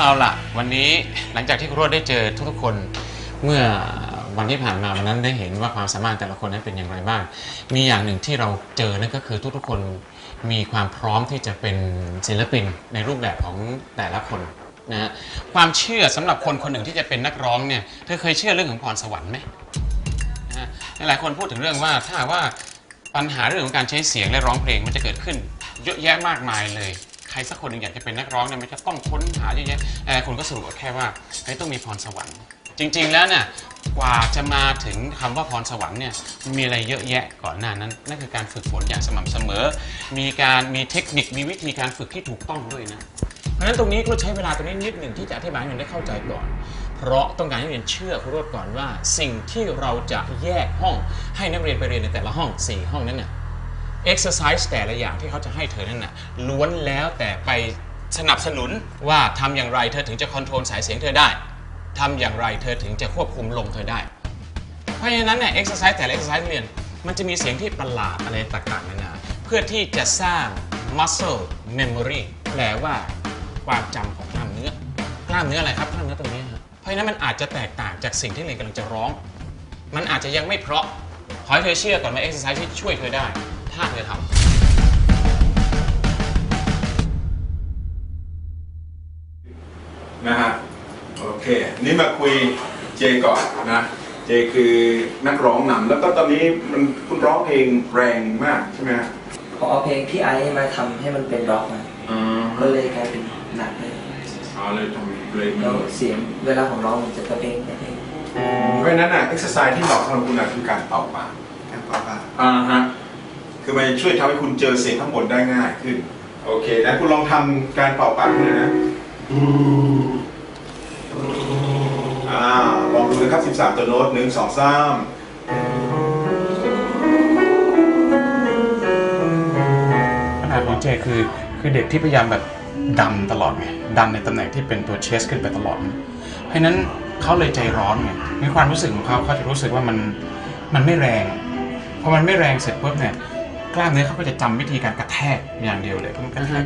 เอาล่ะ วันนี้หลังจากที่ครูโรดได้เจอทุกๆคนเมื่อวันที่ผ่านมาวันนั้นได้เห็นว่าความสามารถแต่ละคนนั้นเป็นอย่างไรบ้าง มีอย่างหนึ่งที่เราเจอนั่นก็คือทุกๆคนมีความพร้อมที่จะเป็นศิลปินในรูปแบบของแต่ละคนนะฮะความเชื่อสำหรับคนคนหนึ่งที่จะเป็นนักร้องเนี่ยเธอเคยเชื่อเรื่องของพรสวรรค์ไหมนะฮะหลายคนพูดถึงเรื่องว่าถ้าหากว่าปัญหาเรื่องของการใช้เสียงและร้องเพลงมันจะเกิดขึ้นเยอะแยะมากมายเลย ใครสักคนหนึ่งอยากจะเป็นนักร้องเนี่ยมันจะต้องค้นหาเยอะแยะแต่คนก็สรุปแค่ว่าเฮ้ยต้องมีพรสวรรค์ จริง ๆ แล้วเนี่ยกว่าจะมาถึงคำว่าพรสวรรค์เนี่ยมีอะไรเยอะแยะก่อนหน้านั้น นั่นคือการฝึกฝนอย่างสม่ำเสมอ มีการมีเทคนิคมีวิธีการฝึกที่ถูกต้องด้วยนะ เพราะฉะนั้นตรงนี้ก็ใช้เวลาตรงนี้นิดหนึ่งที่จะอธิบายให้มันได้เข้าใจก่อน เพราะต้องการให้เรียนเชื่อครูโรดก่อนว่า สิ่งที่เราจะแยกห้องให้นักเรียนไปเรียนในแต่ละห้องสี่ห้องนั้นน่ะ exercise แต่ละอย่างที่เขาจะให้เธอนั่นน่ะล้วนแล้วแต่ไปสนับสนุนว่าทำอย่างไรเธอถึงจะคอนโทรลสายเสียงเธอได้ทำอย่างไรเธอถึงจะควบคุมลมเธอได้ เพราะฉะนั้นเนี่ย exercise แต่ละ exercise เรียนมันจะมีเสียงที่ประหลาดอะไรต่างๆนานาเพื่อที่จะสร้าง muscle memory แปลว่าความจำของกล้ามเนื้อกล้ามเนื้ออะไรครับกล้ามเนื้อตรงนี้ฮะเพราะฉะนั้นมันอาจจะแตกต่างจากสิ่งที่เรียนกำลังจะร้อง มันอาจจะยังไม่เพราะขอให้เธอเชื่อก่อนว่า exercise ที่ช่วยเธอได้ ถ้าเธอทำนะฮะโอเค นี่มาคุยเจก่อนนะ เจคือนักร้องนำแล้วก็ตอนนี้มันคุณร้องเพลงแรงมากใช่ไหมฮะผมเอาเพลงพี่ไอซ์มาทำให้มันเป็นร็อกมาอ๋อก็เลยกลายเป็นหนักเลยเอาเลยทำเพลงแล้วเสียงเวลาผมร้องมันจะกระเด้งกระเด้งเพราะฉะนั้นอะเอ็กซ์ไซส์ที่เหมาะสำหรับคุณอะคือการเป่าปาก การเป่าปาก อ่าฮะ คือมันช่วยทำให้คุณเจอเสียงข้างบนได้ง่ายขึ้น โอเคนะคุณลองทำการเป่าปากเลยนะอ่าลองดูนะครับ 13 ตัวโน้ตหนึ่งสองสามปัญหาของเจคือคือเด็กที่พยายามแบบดันตลอดไงดันในตำแหน่งที่เป็นตัวเชสขึ้นไปตลอดเพราะนั้นเขาเลยใจร้อนไงในความรู้สึกของเขาเขาจะรู้สึกว่ามันมันไม่แรงพอมันไม่แรงเสร็จปุ๊บเนี่ย ล้ามเนื้อเขาก็จะจำวิธีการกระแทกอย่างเดียวเลยมันกระแทก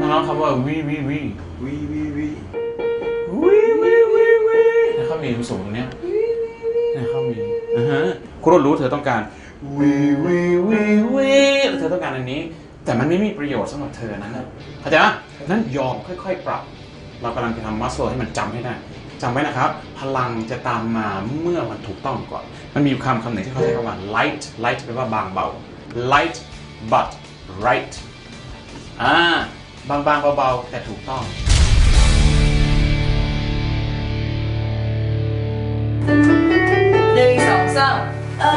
น้องๆคำว่าวีวีวีวีวีวีวีวีวีวีแล้วเขามีสูงตรงเนี้ยเนี่ยเขามีอ่าฮะคุณรู้รู้เธอต้องการวีวีวีวีแล้วเธอต้องการอันนี้ แต่มันไม่มีประโยชน์สำหรับเธอนั้นนะเข้าใจไหมนั้นยอมค่อย ๆ ปรับ เรากำลังจะทำมัสโซให้มันจำให้ได้จำไว้นะครับ พลังจะตามมาเมื่อมันถูกต้องก่อน มันมีคำคำหนึ่งที่เขาใช้คำว่า light light แปลว่าบางเบา light but right อ่าบางๆเบาๆ แต่ถูกต้อง หนึ่งสองสามเออ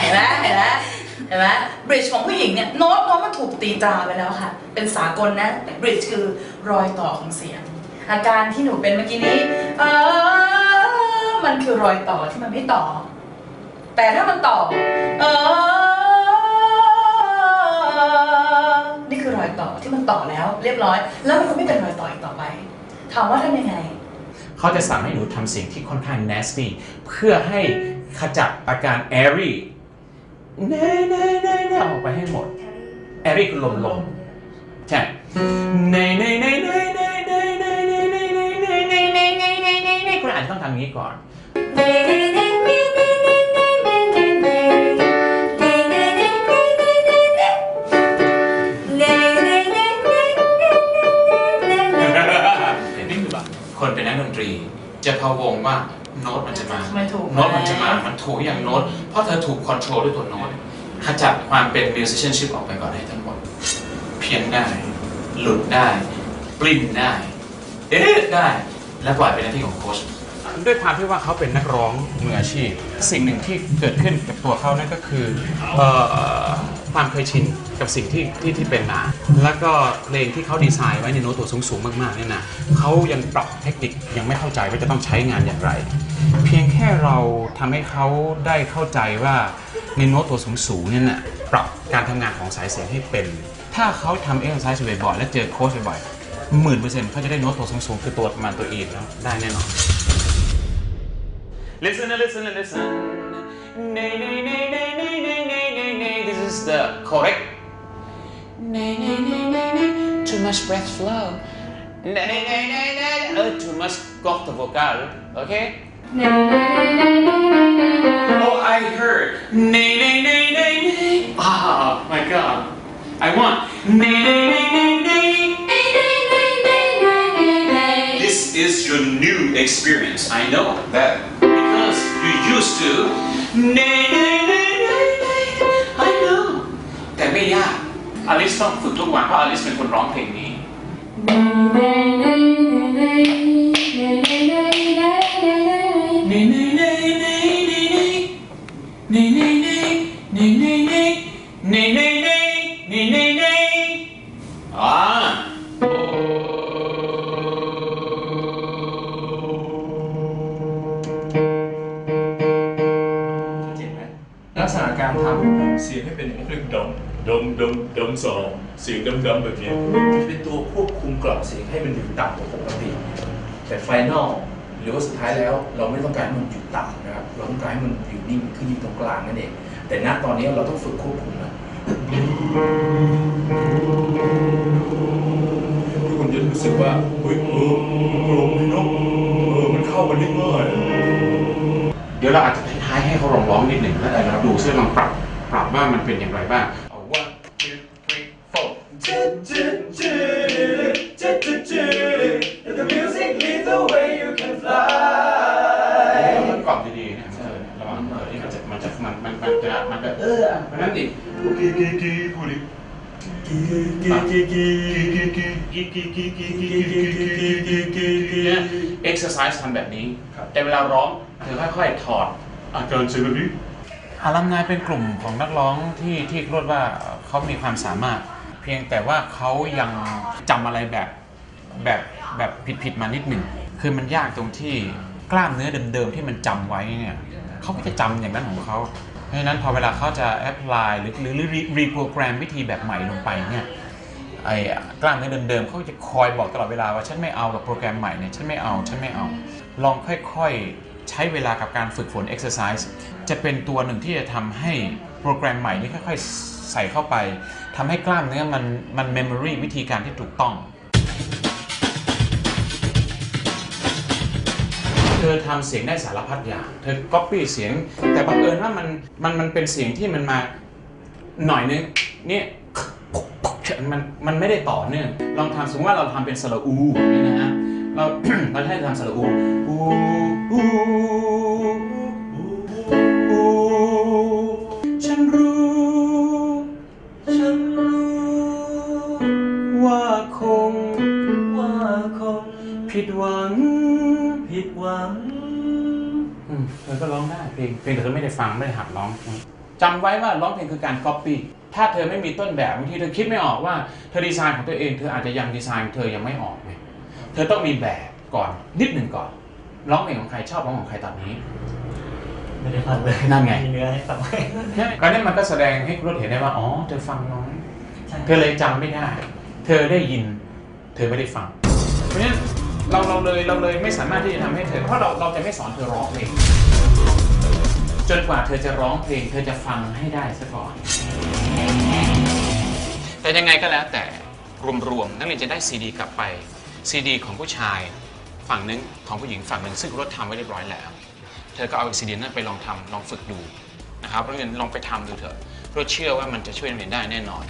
เห็นไหมเห็นไหมเห็นไหมบริดจ์ของผู้หญิงเนี่ยโน้ตโน้ตมันถูกตีตราไปแล้วค่ะ เป็นสากลนะแต่บริดจ์คือรอยต่อของเสียง อาการที่หนูเป็นเมื่อกี้นี้ เออมันคือรอยต่อที่มันไม่ต่อ แต่ถ้ามันตอเออนี่คือรอยต่อที่มันต่อแล้ว เรียบร้อย แล้วมันก็ไม่เป็นรอยต่ออีกต่อไป ถามว่าทำยังไง เขาจะสั่งให้หนูทำเสียงที่ค่อนข้าง nasty เพื่อให้ขจัดอาการ airy เน่เน่เน่เน่ออกไปให้หมด airy คือลมลมใช่เน่เน่เน่เน่เน่เน่เน่เน่เน่เน่เน่เน่เน่เน่เน่เน่เน่คุณอาจจะต้องทำอย่างนี้ก่อนเห็ จะพะวงว่าโน้ตมันจะมาไม่ถูกโน้ตมันจะมา มันถูกอย่างโน้ต เพราะเธอถูกคอนโทรลด้วยตัวโน้ตขจัดความเป็น musicianship ออกไปก่อนให้ทั้งหมด เพี้ยนได้ หลุดได้ ปลิ้นได้ เอ๊ะได้ และปล่อยเป็นหน้าที่ของโค้ชด้วยความที่ว่าเขาเป็นนักร้องมืออาชีพ สิ่งหนึ่งที่เกิดขึ้นกับตัวเขานั่นก็คือเอ่อ ความเคยชินกับสิ่งที่ที่ที่เป็นมาแล้วก็เพลงที่เขาดีไซน์ไว้ในโน้ตตัวสูงสูงมากๆเนี่ยนะเขายังปรับเทคนิคยังไม่เข้าใจว่าจะต้องใช้งานอย่างไร เพียงแค่เราทำให้เขาได้เข้าใจว่าในโน้ตตัวสูงสูงเนี่ยนะปรับการทำงานของสายเสียงให้เป็น ถ้าเขาทำเอ็กซ์ไซส์บ่อยๆและเจอโค้ชบ่อยๆหมื่นเปอร์เซ็นต์เขาจะได้โน้ตตัวสูงสูงคือตัวประมาณตัวอีกแล้วได้แน่นอน listen listen listen nay nay nay nay is the correct. Nay, nay, nay, nay, nay. Too much breath flow. Nay, nay, nay, nay, nay. Uh, too much cough vocal. Okay? Oh, I heard. Nay, nay, nay, nay, nay. Ah, oh, my God. I want. Nay, nay, nay, nay, nay. This is your new experience. I know that. Because you used to. Nay, nay, nay. ไม่ยากอลิสต้องฝึกทุกวันเพราะอลิสเป็นคนร้องเพลงนี้ ทำเสียงให้เป็นเรื่องดมดมดมดมสองเสียงดำๆแบบนี้มันจะเป็นตัวควบคุมกล่องเสียงให้มันอยู่ต่ำกว่าปกติแต่ไฟนอลหรือว่าสุดท้ายแล้ว เราไม่ต้องการให้มันอยู่ต่ำนะครับเราต้องการให้มันอยู่นิ่งคืออยู่ตรงกลางนั่นเองแต่ณตอนนี้เราต้องฝึกควบคุมนะทุกคนจะรู้สึกว่าเฮ้ยเออมันกลมเนาะเออมันเข้ากันได้ง่ายเดี๋ยวเราอาจจะท้ายให้เขาลองร้องนิดหนึ่งแล้วแต่เราดูซิลองปรับ ปรับว่ามันเป็นอย่างไรบ้าง one two three four มันกรอบดีๆนะมันจะระวังเออที่มันจะมันจะมันมันมันจะมันจะเออมันนั่นดิเนี่ย exercise ทำแบบนี้ แต่เวลาร้องเธอค่อยๆถอดอาการเซลล์นี้ อารัมนายเป็นกลุ่มของนักร้องที่ที่รดว่าเขามีความสามารถ เพียงแต่ว่าเขายังจำอะไรแบบแบบแบบผิดๆมานิดหนึ่ง คือมันยากตรงที่กล้ามเนื้อเดิมๆที่มันจำไว้เนี่ยเขาก็จะจำอย่างนั้นของเขาเพราะฉะนั้นพอเวลาเขาจะแอพพลายหรือหรือรีโปรแกรมวิธีแบบใหม่ลงไปเนี่ยไอ้กล้ามเนื้อเดิมๆเขาจะคอยบอกตลอดเวลาว่าฉันไม่เอากับโปรแกรมใหม่เนี่ยฉันไม่เอาฉันไม่เอา ลองค่อยๆ ใช้เวลากับการฝึกฝน exercise จะเป็นตัวหนึ่งที่จะทำให้โปรแกรมใหม่นี้ค่อยๆ ใส่เข้าไปทำให้กล้ามเนื้อมันมัน memory วิธีการที่ถูกต้อง เธอทำเสียงได้สารพัดอย่าง เธอ copy เสียง แต่บังเอิญว่ามันมันมันเป็นเสียงที่มันมาหน่อยนึงเนี่ยมันมันไม่ได้ต่อเนื่องลองทำสมมติว่าเราทำเป็นสระอูนี่นะฮะ เราเราให้ทำสระอูอูอูอูฉันรู้ ฉันรู้ ว่าคง ว่าคง ผิดหวัง ผิดหวังอืมเธอก็ร้องได้เพลง เพลงแต่เธอไม่ได้ฟังไม่ได้หัดร้องจำไว้ว่าร้องเพลงคือการก๊อปปี้ถ้าเธอไม่มีต้นแบบบางทีเธอคิดไม่ออกว่าเธอดีไซน์ของตัวเองเธออาจจะยังดีไซน์เธอยังไม่ออกไง เธอต้องมีแบบก่อนนิดหนึ่งก่อนร้องเพลงของใครชอบร้องของใครตอนนี้ ไม่ได้ฟังเลยนั่นไง มีเนื้อให้ฟังไหมก็นี่มันก็แสดงให้คุณรถเห็นได้ว่าอ๋อเธอฟังน้อยใช่เธอเลยจำไม่ได้ เธอได้ยิน เธอไม่ได้ฟัง เพราะฉะนั้นเราเราเลยเราเลยไม่สามารถที่จะทำให้เธอ เพราะเราเราจะไม่สอนเธอร้องเพลงจนกว่าเธอจะร้องเพลง เธอจะฟังให้ได้ซะก่อน แต่ยังไงก็แล้วแต่รวมๆนักเรียนจะได้ซีดีกลับไป ซีดีของผู้ชายฝั่งหนึ่งของผู้หญิงฝั่งหนึ่งซึ่งรถทำไว้เรียบร้อยแล้ว เธอก็เอาซีดีนั้นไปลองทำลองฝึกดูนะครับนักเรียนลองไปทำดูเถอะเพราะเชื่อว่ามันจะช่วยนักเรียนได้แน่นอน